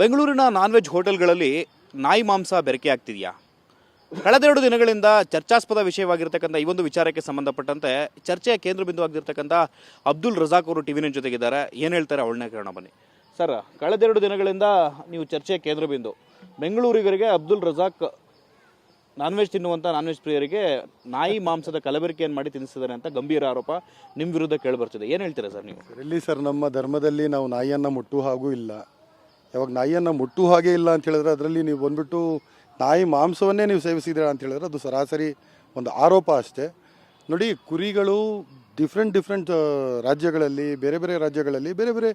ಬೆಂಗಳೂರಿನ non veg ಹೋಟೆಲ್ಗಳಲ್ಲಿ ನಾಯಿ ಮಾಂಸ ಬೆರಕೆ ಆಗ್ತಿದೆಯಾ? ಕಳೆದೆರಡು ದಿನಗಳಿಂದ ಚರ್ಚಾಸ್ಪದ ವಿಷಯವಾಗಿರ್ತಕ್ಕಂಥ ಈ ಒಂದು ವಿಚಾರಕ್ಕೆ ಸಂಬಂಧಪಟ್ಟಂತೆ ಚರ್ಚೆಯ ಕೇಂದ್ರ ಬಿಂದುವಾಗಿರ್ತಕ್ಕಂಥ ಅಬ್ದುಲ್ ರಜಾಕ್ ಅವರು ಟಿವಿ ವಿನ ಜೊತೆಗಿದ್ದಾರೆ. ಏನು ಹೇಳ್ತಾರೆ? ಅವಳನ್ನೇ ಕಾರಣ ಬನ್ನಿ. ಸರ್ ಕಳೆದೆರಡು ದಿನಗಳಿಂದ ನೀವು ಚರ್ಚೆಯ ಕೇಂದ್ರ ಬಿಂದು ಬೆಂಗಳೂರಿಗರಿಗೆ ಅಬ್ದುಲ್ ರಜಾಕ್ ನಾನ್ ವೆಜ್ ತಿನ್ನುವಂಥ ನಾನ್ ವೆಜ್ ಪ್ರಿಯರಿಗೆ ನಾಯಿ ಮಾಂಸದ ಕಲಬೆರಕೆಯನ್ನು ಮಾಡಿ ತಿನ್ನಿಸಿದ್ದಾರೆ ಅಂತ ಗಂಭೀರ ಆರೋಪ ನಿಮ್ಮ ವಿರುದ್ಧ ಕೇಳಿಬರ್ತಿದೆ ಏನು ಹೇಳ್ತೀರಾ ಸರ್ ನೀವು? ಇಲ್ಲಿ ಸರ್, ನಮ್ಮ ಧರ್ಮದಲ್ಲಿ ನಾವು ನಾಯಿಯನ್ನು ಮುಟ್ಟು ಹಾಗೂ ಇಲ್ಲ. ಯಾವಾಗ ನಾಯಿಯನ್ನು ಮುಟ್ಟು ಹಾಗೆ ಇಲ್ಲ ಅಂತ ಹೇಳಿದ್ರೆ ಅದರಲ್ಲಿ ನೀವು ಬಂದ್ಬಿಟ್ಟು ನಾಯಿ ಮಾಂಸವನ್ನೇ ನೀವು ಸೇವಿಸಿದ್ದೀರಾ ಅಂತ ಹೇಳಿದ್ರೆ ಅದು ಸರಾಸರಿ ಒಂದು ಆರೋಪ ಅಷ್ಟೇ. ನೋಡಿ, ಕುರಿಗಳು ಡಿಫ್ರೆಂಟ್ ಡಿಫ್ರೆಂಟ್ ರಾಜ್ಯಗಳಲ್ಲಿ, ಬೇರೆ ಬೇರೆ ರಾಜ್ಯಗಳಲ್ಲಿ ಬೇರೆ ಬೇರೆ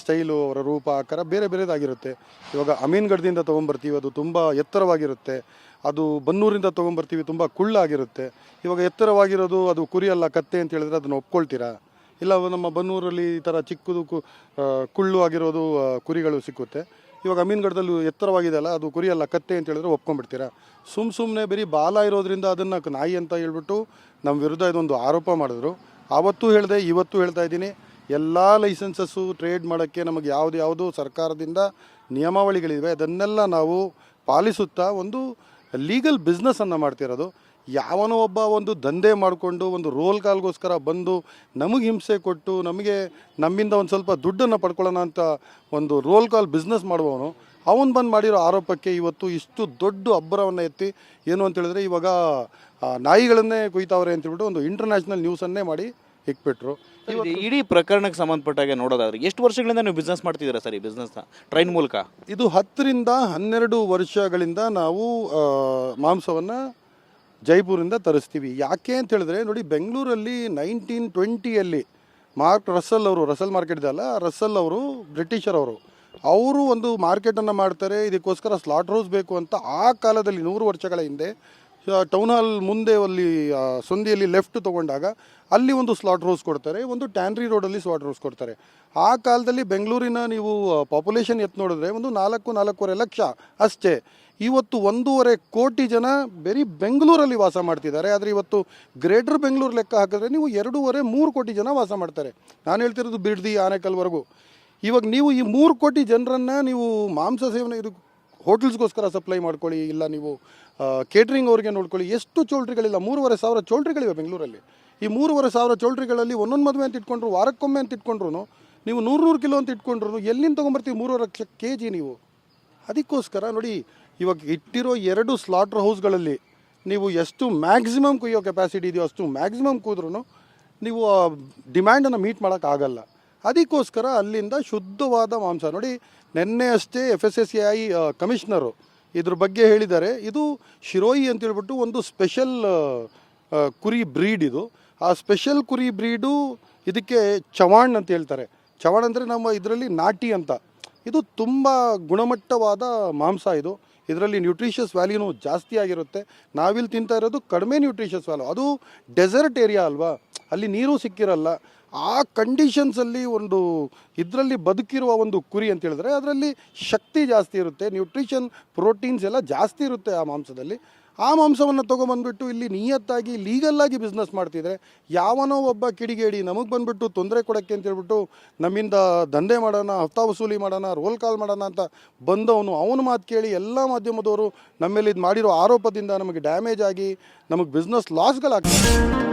ಸ್ಟೈಲು ಅವರ ರೂಪ, ಆಕಾರ ಬೇರೆ ಬೇರೆದಾಗಿರುತ್ತೆ. ಇವಾಗ ಅಮೀನ್ಗಢದಿಂದ ತೊಗೊಂಬರ್ತೀವಿ, ಅದು ತುಂಬ ಎತ್ತರವಾಗಿರುತ್ತೆ. ಅದು ಬನ್ನೂರಿಂದ ತೊಗೊಂಬರ್ತೀವಿ, ತುಂಬ ಕುಳ್ಳಾಗಿರುತ್ತೆ. ಇವಾಗ ಎತ್ತರವಾಗಿರೋದು ಅದು ಕುರಿ ಅಲ್ಲ, ಕತ್ತೆ ಅಂತ ಹೇಳಿದ್ರೆ ಅದನ್ನು ಒಪ್ಕೊಳ್ತೀರಾ? ಇಲ್ಲ, ನಮ್ಮ ಬನ್ನೂರಲ್ಲಿ ಈ ಥರ ಚಿಕ್ಕದು ಕುಳ್ಳು ಆಗಿರೋದು ಕುರಿಗಳು ಸಿಕ್ಕುತ್ತೆ. ಇವಾಗ ಅಮೀನ್ಗಢದಲ್ಲಿ ಎತ್ತರವಾಗಿದೆ ಅಲ್ಲ, ಅದು ಕುರಿಯಲ್ಲ, ಕತ್ತೆ ಅಂತ ಹೇಳಿದ್ರೆ ಒಪ್ಕೊಂಡ್ಬಿಡ್ತೀರಾ? ಸುಮ್ಮ ಸುಮ್ಮನೆ ಬರೀ ಬಾಲ ಇರೋದ್ರಿಂದ ಅದನ್ನು ನಾಯಿ ಅಂತ ಹೇಳ್ಬಿಟ್ಟು ನಮ್ಮ ವಿರುದ್ಧ ಇದೊಂದು ಆರೋಪ ಮಾಡಿದ್ರು. ಆವತ್ತೂ ಹೇಳಿದೆ, ಇವತ್ತು ಹೇಳ್ತಾ ಇದ್ದೀನಿ. ಎಲ್ಲ ಲೈಸೆನ್ಸಸ್ಸು ಟ್ರೇಡ್ ಮಾಡೋಕ್ಕೆ ನಮಗೆ ಯಾವುದು ಯಾವುದು ಸರ್ಕಾರದಿಂದ ನಿಯಮಾವಳಿಗಳಿವೆ. ಅದನ್ನೆಲ್ಲ ನಾವು ಪಾಲಿಸುತ್ತಾ ಒಂದು ಲೀಗಲ್ ಬಿಸ್ನೆಸ್ಸನ್ನು ಮಾಡ್ತಿರೋದು. ಯಾವನೋ ಒಬ್ಬ ಒಂದು ದಂಧೆ ಮಾಡಿಕೊಂಡು ಒಂದು ರೋಲ್ ಕಾಲ್ಗೋಸ್ಕರ ಬಂದು ನಮಗೆ ಹಿಂಸೆ ಕೊಟ್ಟು ನಮಗೆ ನಮ್ಮಿಂದ ಒಂದು ಸ್ವಲ್ಪ ದುಡ್ಡನ್ನು ಪಡ್ಕೊಳ್ಳೋಣ ಅಂತ ಒಂದು ರೋಲ್ ಕಾಲ್ ಬಿಸ್ನೆಸ್ ಮಾಡುವವನು ಅವನು ಬಂದು ಮಾಡಿರೋ ಆರೋಪಕ್ಕೆ ಇವತ್ತು ಇಷ್ಟು ದೊಡ್ಡ ಅಬ್ಬರವನ್ನು ಎತ್ತಿ ಏನು ಅಂತ ಹೇಳಿದ್ರೆ ಇವಾಗ ನಾಯಿಗಳನ್ನೇ ಕುಯ್ತಾವ್ರೆ ಅಂತೇಳ್ಬಿಟ್ಟು ಒಂದು ಇಂಟರ್ನ್ಯಾಷನಲ್ ನ್ಯೂಸನ್ನೇ ಮಾಡಿ ಇಕ್ಬಿಟ್ರು. ಇಡೀ ಪ್ರಕರಣಕ್ಕೆ ಸಂಬಂಧಪಟ್ಟಾಗೆ ನೋಡೋದಾದ್ರೆ ಎಷ್ಟು ವರ್ಷಗಳಿಂದ ನೀವು ಬಿಸ್ನೆಸ್ ಮಾಡ್ತಿದ್ದೀರಾ ಸರ್ ಈ ಬಿಸ್ನೆಸ್ನ ಟ್ರೈನ್ ಮೂಲಕ? ಇದು ಹತ್ತರಿಂದ ಹನ್ನೆರಡು ವರ್ಷಗಳಿಂದ ನಾವು ಮಾಂಸವನ್ನು ಜೈಪುರಿಂದ ತರಿಸ್ತೀವಿ. ಯಾಕೆ ಅಂತ ಹೇಳಿದ್ರೆ, ನೋಡಿ ಬೆಂಗಳೂರಲ್ಲಿ ನೈನ್ಟೀನ್ ಟ್ವೆಂಟಿಯಲ್ಲಿ ಮಾರ್ಕ್ ರಸಲ್ ಅವರು ರಸಲ್ ಮಾರ್ಕೆಟ್ ಇದೆಯಲ್ಲ ರಸಲ್ ಅವರು, ಬ್ರಿಟಿಷರ್ ಅವರು ಅವರು ಒಂದು ಮಾರ್ಕೆಟನ್ನು ಮಾಡ್ತಾರೆ, ಇದಕ್ಕೋಸ್ಕರ ಸ್ಲಾಟ್ ಹೌಸ್ ಬೇಕು ಅಂತ ಆ ಕಾಲದಲ್ಲಿ ನೂರು ವರ್ಷಗಳ ಹಿಂದೆ ಟೌನ್ ಹಾಲ್ ಮುಂದೆ ಅಲ್ಲಿ ಆ, ಸಂಧಿಯಲ್ಲಿ ಲೆಫ್ಟ್ ತೊಗೊಂಡಾಗ ಅಲ್ಲಿ ಒಂದು ಸ್ಲಾಟ್ ರೋಸ್ ಕೊಡ್ತಾರೆ ಒಂದು ಟ್ಯಾನ್ರಿ ರೋಡಲ್ಲಿ ಸ್ಲಾಟ್ ರೋಸ್ ಕೊಡ್ತಾರೆ. ಆ ಕಾಲದಲ್ಲಿ ಬೆಂಗಳೂರಿನ ನೀವು ಪಾಪ್ಯುಲೇಷನ್ ಎತ್ತು ನೋಡಿದ್ರೆ ಒಂದು ನಾಲ್ಕು ನಾಲ್ಕೂವರೆ ಲಕ್ಷ ಅಷ್ಟೇ. ಇವತ್ತು ಒಂದೂವರೆ ಕೋಟಿ ಜನ ಬರೀ ಬೆಂಗಳೂರಲ್ಲಿ ವಾಸ ಮಾಡ್ತಿದ್ದಾರೆ. ಆದರೆ ಇವತ್ತು ಗ್ರೇಟರ್ ಬೆಂಗಳೂರು ಲೆಕ್ಕ ಹಾಕಿದ್ರೆ ನೀವು ಎರಡೂವರೆ ಮೂರು ಕೋಟಿ ಜನ ವಾಸ ಮಾಡ್ತಾರೆ. ನಾನು ಹೇಳ್ತಿರೋದು ಬಿಡ್ದಿ ಆನೇಕಲ್ವರೆಗೂ. ಇವಾಗ ನೀವು ಈ ಮೂರು ಕೋಟಿ ಜನರನ್ನು ನೀವು ಮಾಂಸ ಸೇವನೆ ಇದು ಹೋಟೆಲ್ಸ್ಗೋಸ್ಕರ ಸಪ್ಲೈ ಮಾಡ್ಕೊಳ್ಳಿ, ಇಲ್ಲ ನೀವು ಕೇಟ್ರಿಂಗ್ ಅವ್ರಿಗೆ ನೋಡ್ಕೊಳ್ಳಿ. ಎಷ್ಟು ಚೋಲ್ಟ್ರಿಗಳಿಲ್ಲ, ಮೂರುವರೆ ಸಾವಿರ ಚೌಲ್ಟ್ರಿಗಳಿವೆ ಬೆಂಗಳೂರಲ್ಲಿ. ಈ ಮೂರುವರೆ ಸಾವಿರ ಚೌಲ್ಟ್ರಿಗಳಲ್ಲಿ ಒಂದೊಂದು ಮದುವೆ ಅಂತ ಇಟ್ಕೊಂಡ್ರು, ವಾರಕ್ಕೊಮ್ಮೆ ಅಂತ ಇಟ್ಕೊಂಡ್ರು ನೀವು ನೂರು ನೂರು ಕಿಲೋ ಅಂತ ಇಟ್ಕೊಂಡ್ರು ಎಲ್ಲಿಂದ ತೊಗೊಂಬರ್ತೀವಿ ಮೂರುವರೆ ಲಕ್ಷ ಕೆ ಜಿ ನೀವು? ಅದಕ್ಕೋಸ್ಕರ ನೋಡಿ, ಇವಾಗ ಇಟ್ಟಿರೋ ಎರಡು ಸ್ಲಾಟ್ರ್ ಹೌಸ್ಗಳಲ್ಲಿ ನೀವು ಎಷ್ಟು ಮ್ಯಾಕ್ಸಿಮಮ್ ಕುಯ್ಯೋ ಕೆಪಾಸಿಟಿ ಇದೆಯೋ ಅಷ್ಟು ಮ್ಯಾಕ್ಸಿಮಮ್ ಕೂದ್ರೂ ನೀವು ಡಿಮ್ಯಾಂಡನ್ನು ಮೀಟ್ ಮಾಡೋಕ್ಕಾಗಲ್ಲ ಅದಕ್ಕೋಸ್ಕರ ಅಲ್ಲಿಂದ ಶುದ್ಧವಾದ ಮಾಂಸ. ನೋಡಿ ನಿನ್ನೆ ಅಷ್ಟೇ F S S I commissioner ಇದ್ರ ಬಗ್ಗೆ ಹೇಳಿದ್ದಾರೆ. ಇದು ಶಿರೋಯಿ ಅಂತ ಹೇಳ್ಬಿಟ್ಟು ಒಂದು ಸ್ಪೆಷಲ್ ಕುರಿ ಬ್ರೀಡ್ ಇದು. ಆ ಸ್ಪೆಷಲ್ ಕುರಿ ಬ್ರೀಡು ಇದಕ್ಕೆ ಚವಾಣ್ ಅಂತ ಹೇಳ್ತಾರೆ. ಚವಾಣ್ ಅಂದರೆ ನಮ್ಮ ಇದರಲ್ಲಿ ನಾಟಿ ಅಂತ. ಇದು ತುಂಬ ಗುಣಮಟ್ಟವಾದ ಮಾಂಸ ಇದು. ಇದರಲ್ಲಿ ನ್ಯೂಟ್ರಿಷಸ್ ವ್ಯಾಲ್ಯೂನು ಜಾಸ್ತಿ ಆಗಿರುತ್ತೆ. ನಾವಿಲ್ಲಿ ತಿಂತಾ ಇರೋದು ಕಡಿಮೆ ನ್ಯೂಟ್ರಿಷಿಯಸ್ ವ್ಯಾಲ್ಯೂ. ಅದು ಡೆಸರ್ಟ್ ಏರಿಯಾ ಅಲ್ವಾ? ಅಲ್ಲಿ ನೀರು ಸಿಕ್ಕಿರಲ್ಲ. ಆ ಕಂಡೀಷನ್ಸಲ್ಲಿ ಒಂದು ಇದರಲ್ಲಿ ಬದುಕಿರುವ ಒಂದು ಕುರಿ ಅಂತ ಹೇಳಿದ್ರೆ ಅದರಲ್ಲಿ ಶಕ್ತಿ ಜಾಸ್ತಿ ಇರುತ್ತೆ ನ್ಯೂಟ್ರಿಷನ್ ಪ್ರೋಟೀನ್ಸ್ ಎಲ್ಲ ಜಾಸ್ತಿ ಇರುತ್ತೆ ಆ ಮಾಂಸದಲ್ಲಿ. ಆ ಮಾಂಸವನ್ನು ತೊಗೊಂಬಂದ್ಬಿಟ್ಟು ಇಲ್ಲಿ ನಿಯತ್ತಾಗಿ ಲೀಗಲ್ಲಾಗಿ ಬಿಸ್ನೆಸ್ ಮಾಡ್ತಿದ್ರೆ ಯಾವನೋ ಒಬ್ಬ ಕಿಡಿಗೇಡಿ ನಮಗೆ ಬಂದ್ಬಿಟ್ಟು ತೊಂದರೆ ಕೊಡೋಕ್ಕೆ ಅಂತೇಳ್ಬಿಟ್ಟು ನಮ್ಮಿಂದ ದಂಧೆ ಮಾಡೋಣ ಹಫ್ತಾ ವಸೂಲಿ ಮಾಡೋಣ ರೋಲ್ ಕಾಲ್ ಮಾಡೋಣ ಅಂತ ಬಂದವನು, ಅವನ ಮಾತು ಕೇಳಿ ಎಲ್ಲ ಮಾಧ್ಯಮದವರು ನಮ್ಮ ಇದು ಮಾಡಿರೋ ಆರೋಪದಿಂದ ನಮಗೆ ಡ್ಯಾಮೇಜ್ ಆಗಿ ನಮಗೆ ಬಿಸ್ನೆಸ್ ಲಾಸ್ಗಳಾಗ್ತದೆ